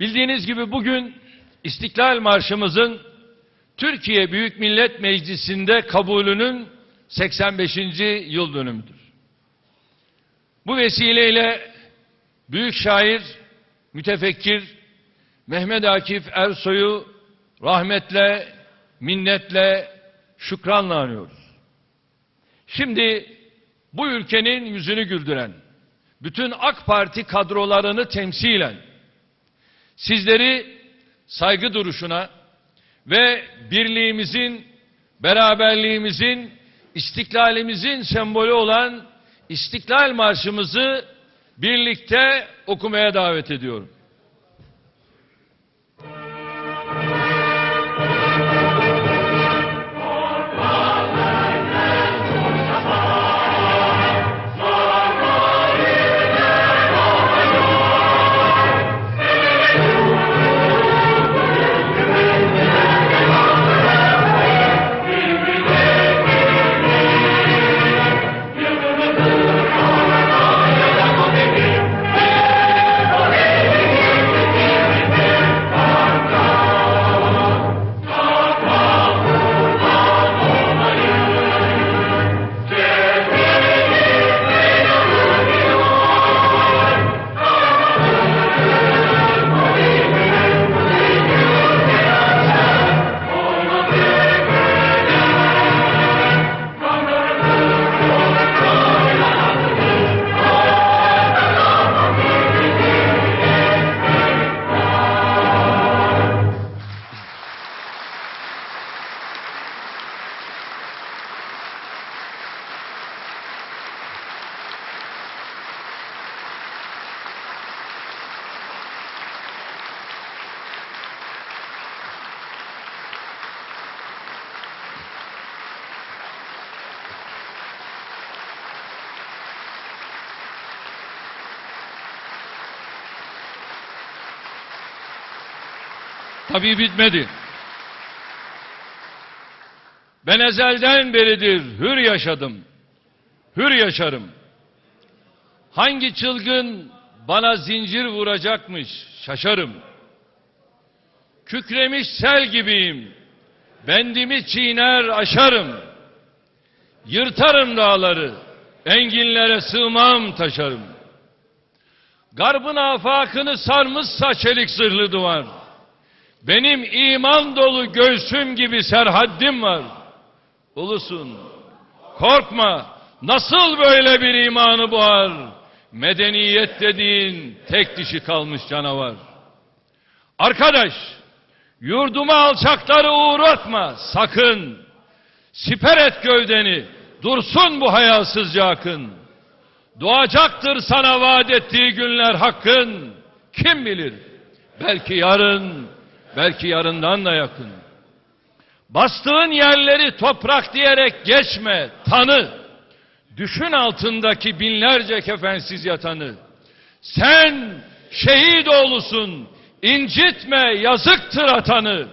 Bildiğiniz gibi bugün İstiklal Marşımızın Türkiye Büyük Millet Meclisi'nde kabulünün 85. yıl dönümüdür. Bu vesileyle büyük şair, mütefekkir Mehmet Akif Ersoy'u rahmetle, minnetle, şükranla anıyoruz. Şimdi bu ülkenin yüzünü güldüren, bütün AK Parti kadrolarını temsilen sizleri saygı duruşuna ve birliğimizin, beraberliğimizin, istiklalimizin sembolü olan İstiklal Marşımızı birlikte okumaya davet ediyorum. Tabii bitmedi. Ben ezelden beridir hür yaşadım. Hür yaşarım. Hangi çılgın bana zincir vuracakmış şaşarım. Kükremiş sel gibiyim. Bendimi çiğner aşarım. Yırtarım dağları. Enginlere sığmam taşarım. Garbın afakını sarmışsa çelik zırhlı duvar. Benim iman dolu göğsüm gibi serhaddim var. Ulusun, korkma, nasıl böyle bir imanı boğar? Medeniyet dediğin tek dişi kalmış canavar. Arkadaş, yurduma alçakları uğratma sakın. Siper et gövdeni, dursun bu hayasızca akın. Doğacaktır sana vaat ettiği günler hakkın. Kim bilir, belki yarın, belki yarından da yakın. Bastığın yerleri toprak diyerek geçme, tanı. Düşün altındaki binlerce kefensiz yatanı. Sen şehit oğlusun, incitme, yazıktır atanı.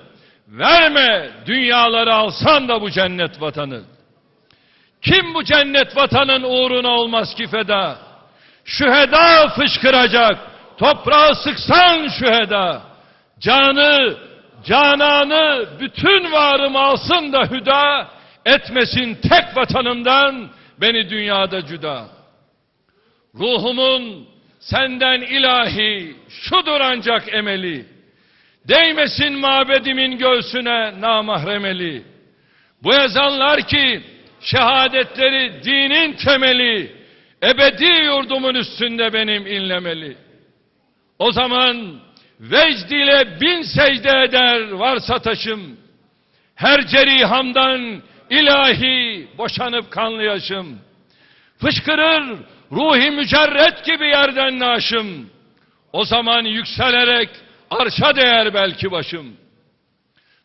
Verme dünyaları alsan da bu cennet vatanı. Kim bu cennet vatanın uğruna olmaz ki feda? Şüheda fışkıracak, toprağı sıksan şüheda. Canı, cananı, bütün varım alsın da hüda, etmesin tek vatanımdan beni dünyada cüda. Ruhumun senden ilahi, şudur ancak emeli. Değmesin mabedimin göğsüne namahremeli. Bu ezanlar ki şehadetleri dinin temeli, ebedi yurdumun üstünde benim inlemeli. O zaman vecd ile bin secde eder varsa taşım. Her cerihamdan ilahi boşanıp kanlı yaşım. Fışkırır ruhi mücerret gibi yerden naşım. O zaman yükselerek arşa değer belki başım.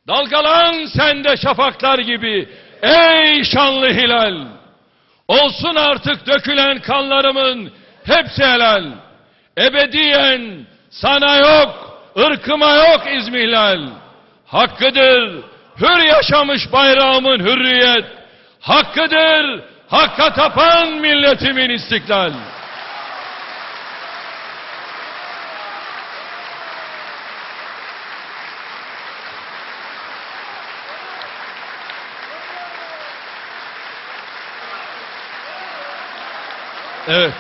Dalgalan sende şafaklar gibi ey şanlı hilal. Olsun artık dökülen kanlarımın hepsi helal. Ebediyen sana yok, ırkıma yok İzmihlal. Hakkıdır, hür yaşamış bayrağımın hürriyet. Hakkıdır, hakka tapan milletimin istiklal. Evet.